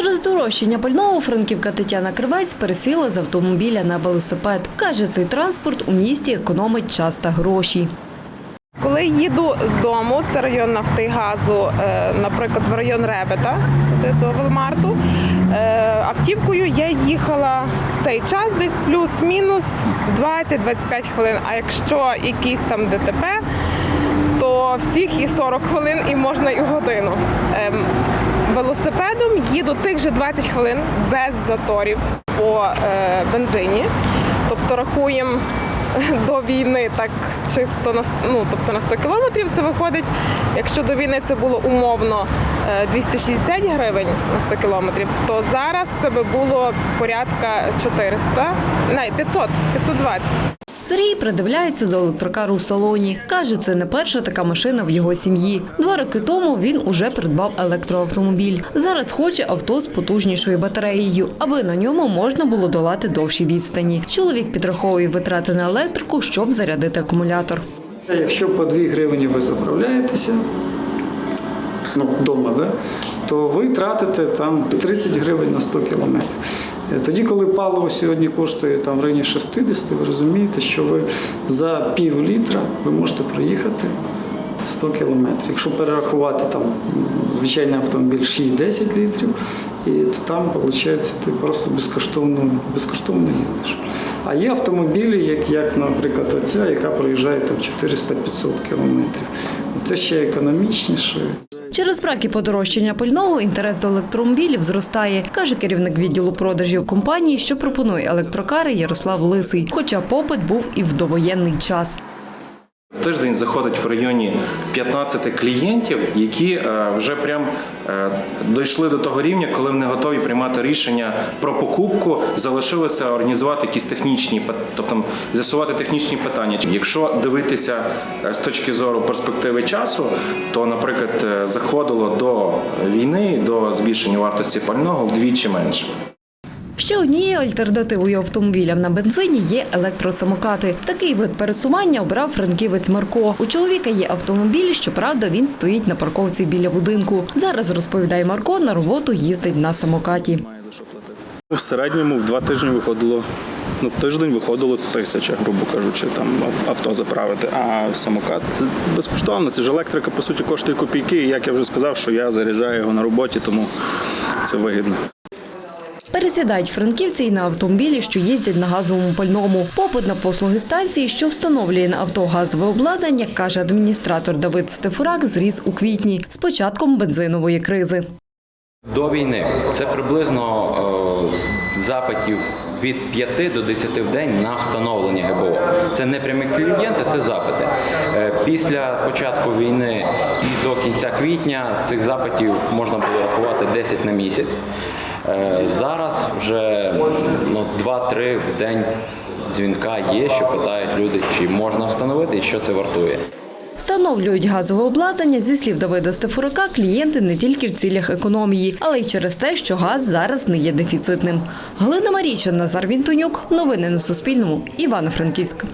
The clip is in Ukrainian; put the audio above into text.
Через дорожчання пального франківка Тетяна Кривець пересіла з автомобіля на велосипед. Каже, цей транспорт у місті економить час та гроші. Коли їду з дому, це район Нафтигазу, е, наприклад, в район Ребета, туди до Велмарту. е, Автівкою я їхала в цей час десь плюс-мінус 20-25 хвилин. А якщо якийсь там ДТП, то всіх і 40 хвилин, і можна і годину. Велосипедом їду тих же 20 хвилин без заторів по е, бензині. Тобто рахуємо до війни так чисто на ну, тобто на 100 кілометрів це виходить. Якщо до війни це було умовно е, 260 гривень на 100 кілометрів, то зараз це би було порядка 400, не 500, 520. Сергій придивляється до електрокару в салоні. Каже, це не перша така машина в його сім'ї. Два роки тому він уже придбав електроавтомобіль. Зараз хоче авто з потужнішою батареєю, аби на ньому можна було долати довші відстані. Чоловік підраховує витрати на електрику, щоб зарядити акумулятор. Якщо по 2 гривні ви заправляєтеся, ну, вдома, да, то ви тратите там 30 гривень на 100 кілометрів. Тоді, коли паливо сьогодні коштує там в районі 60, ви розумієте, що ви за пів літра ви можете проїхати 100 кілометрів. Якщо перерахувати там звичайний автомобіль 6-10 літрів, і там виходить ти просто безкоштовно, безкоштовно їдеш. А є автомобілі, як, як наприклад, оця, яка проїжджає там 400-500 кілометрів. Це ще економічніше. Через браки подорожчання пального інтерес до електромобілів зростає, каже керівник відділу продажів компанії, що пропонує електрокари Ярослав Лисий. Хоча попит був і в довоєнний час. В Тиждень заходить в районі 15 клієнтів, які е, вже прям е, дійшли до того рівня, коли вони готові приймати рішення про покупку. Залишилося організувати якісь технічні, тобто з'ясувати технічні питання. Якщо дивитися е, з точки зору перспективи часу, то, наприклад, заходило до війни, до збільшення вартості пального вдвічі менше. Ще однією альтернативою автомобілям на бензині є електросамокати. Такий вид пересування обрав франківець Марко. У чоловіка є автомобіль, щоправда, він стоїть на парковці біля будинку. Зараз розповідає Марко, на роботу їздить на самокаті. В середньому в два тижні виходило. Ну, в тиждень виходило тисяча, грубо кажучи, там ав- авто заправити. А самокат це безкоштовно. Це ж електрика, по суті, коштує копійки. І як я вже сказав, що я заряджаю його на роботі, тому це вигідно. Пересідають франківці й на автомобілі, що їздять на газовому пальному. Попит на послуги станції, що встановлює на авто газове обладнання, каже адміністратор Давид Стефурак, зріс у квітні з початком бензинової кризи. До війни це приблизно е, запитів від 5 до 10 в день на встановлення ГБО. Це не прямі клієнти, це запити. Е, після початку війни і до кінця квітня цих запитів можна було рахувати 10 на місяць. Е, зараз вже ну, 2-3 в день дзвінка є, що питають люди, чи можна встановити і що це вартує. Встановлюють газове обладнання зі слів Давида Стефурака клієнти не тільки в цілях економії, але й через те, що газ зараз не є дефіцитним. Галина Марійчин, Назар Вінтонюк. Новини на Суспільному. Івано-Франківськ.